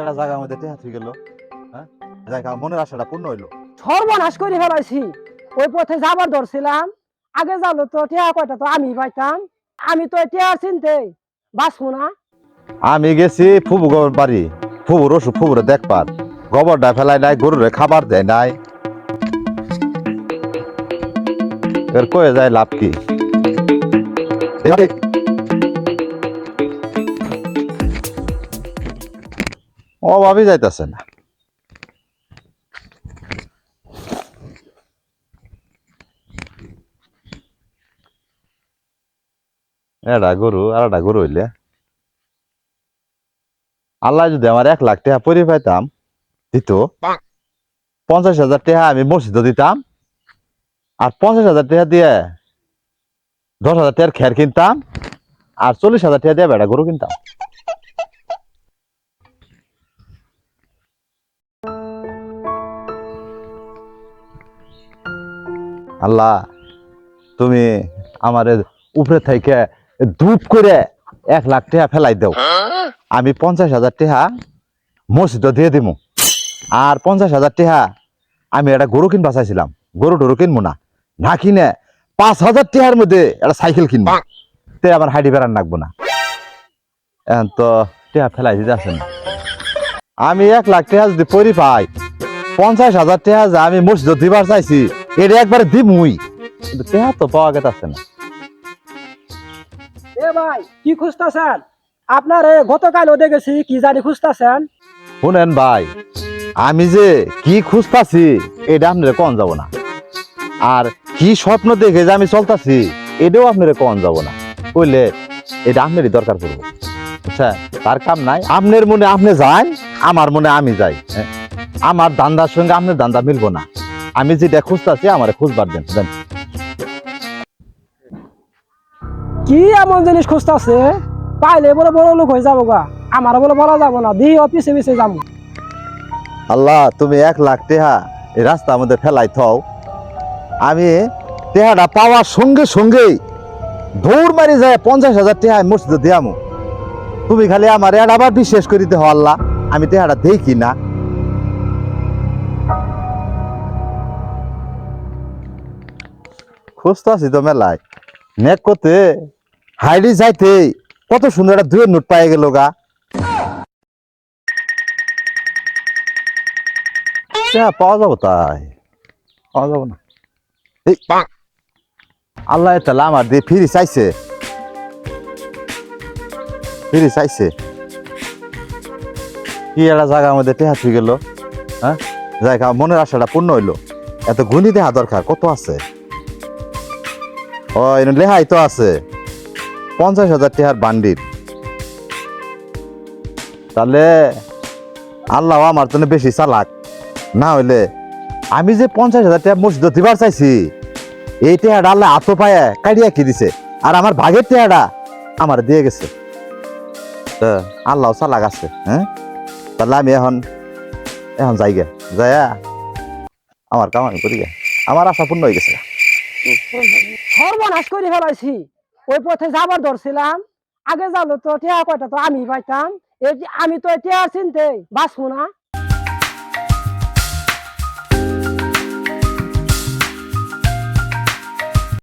একটা জায়গার মধ্যে টেহা থুই গেল হ্যাঁ? যাই মনের আশাটা পূর্ণ হইল। সর্বনাশ করে ফেলাইছি। ওই পথে যাবার ধরছিলাম। আগে তো টিয়া কয়টা তো আমি পাইতাম। আমি তো চিনতে বাঁচবো না। আমি গেছি ফুবু গোবর বাড়ি। ফুবুর ওষুধ ফুবুরে দেখবার গোবরটা ফেলাই নাই গরুরে খাবার দেয় নাই। এর কয়ে যায় লাভ কি? অভাবই যাইতেছে না। এটা গরু আর একটা গরু হইলে। আল্লাহ যদি আমার এক লাখ টাকা পরি পাইতাম দিত। পঞ্চাশ হাজার টাকা আমি মসজিদে দিতাম। আর পঞ্চাশ হাজার টাকা দিয়ে দশ হাজার টাকার খের কিনতাম। আর চল্লিশ হাজার টাকা দিয়ে বেড়া গরু কিনতাম। আল্লাহ তুমি আমার উপরে থেকে ধূপ করে এক লাখ টাকা ফেলাই দাও। আমি পঞ্চাশ হাজার টাকা মসজিদে দিয়ে দিব আর পঞ্চাশ হাজার টাকা আমি একটা গরু কিনবা চাইছিলাম। গরু টরু কিনবো না। না কিনে পাঁচ হাজার টাকার মধ্যে একটা সাইকেল কিনবো। তে আমার হাইডি বেড়ান রাখব না। এখন তো টাকা ফেলাই দিতে আসে না। আমি এক লাখ টাকা যদি পরি পাই পঞ্চাশ হাজার টাকা যে আমি মসজিদে দিবার চাইছি এটা একবার দিবই কিন্তু টাকা তো পাওয়া গেছে না। এ ভাই কি খুঁজতেছেন? আপনার এ গতকাল ওদের গেছি কি জানি খুঁজতেছেন? শুনেন ভাই আমি যে কি খুঁজতাছি এটা আপনারা কন যাব না। আর কি স্বপ্ন দেখে যে আমি চলতাছি এটাও আপনারা কন যাব না। কইলে এটা আপনারই দরকার পড়ব। আচ্ছা তার কাম নাই। আপনার মনে আপনি যান আমার মনে আমি যাই। হ্যাঁ? আমার দান্দার সঙ্গে আপনার দান্দা মিলবো না। আমি যেটা খুঁজতাছি আমার খুঁজবার দেন কি এমন জিনিস খুঁজতেছে? পাইলে বলে বড় লোক হয়ে যাব গা। আমার বলে বলা যাব না দি অফিসে পিছিয়ে যাব। আল্লাহ তুমি এক লাখ টেহা এই রাস্তার মধ্যে ফেলাই থাও। আমি টেহাটা পাওয়ার সঙ্গে সঙ্গেই দৌড় মারি যায় পঞ্চাশ হাজার টেহা আমি মসজিদে দিয়ামু তুমি খালি আমার এটা আবার বিশ্বাস করি দেহ আল্লাহ। আমি টেহাটা দেখি না। খুঁজতে আছি তো মেলায়। নেক করতে হাইডি যাইতে কত সুন্দর একটা দুয়ের নোট পাই গেল গা। হ্যাঁ পাওয়া যাব তাই। পাওয়া যাব না। এই আল্লাহ তালা আমার দিয়ে ফিরি চাইছে। ফিরি চাইছে। কি একটা জায়গার মধ্যে টেহা থুই গেল হ্যাঁ? জায়গা মনের আশাটা পূর্ণ হইল। এত গুণি দেহা দরকার কত আছে? ও লেহাই তো আছে। পঞ্চাশ হাজার টেহার বান্ডির তাহলে আল্লাহ আমার জন্য বেশি চালাক। না হইলে আমি যে পঞ্চাশ হাজার টাকা মসজিদ দিবার চাইছি, এই টেহাটা আল্লাহ আত পায়ে কাটিয়া কি দিছে? আর আমার ভাগের টেহাটা আমার দিয়ে গেছে। আল্লাহ চালাক আছে হ্যাঁ? তাহলে আমি এখন এখন যাই গে। যাইয়া আমার কামাই করি গে। আমার আশা পূর্ণ হয়ে গেছে। সর্বনাশ করে ফেলাইছি। ওই পথে যাবার ধরছিলাম। আগে যাব তো কয়টা তো আমি পাইতাম। আমি তো টিয়া চিনতে বাঁচবো না।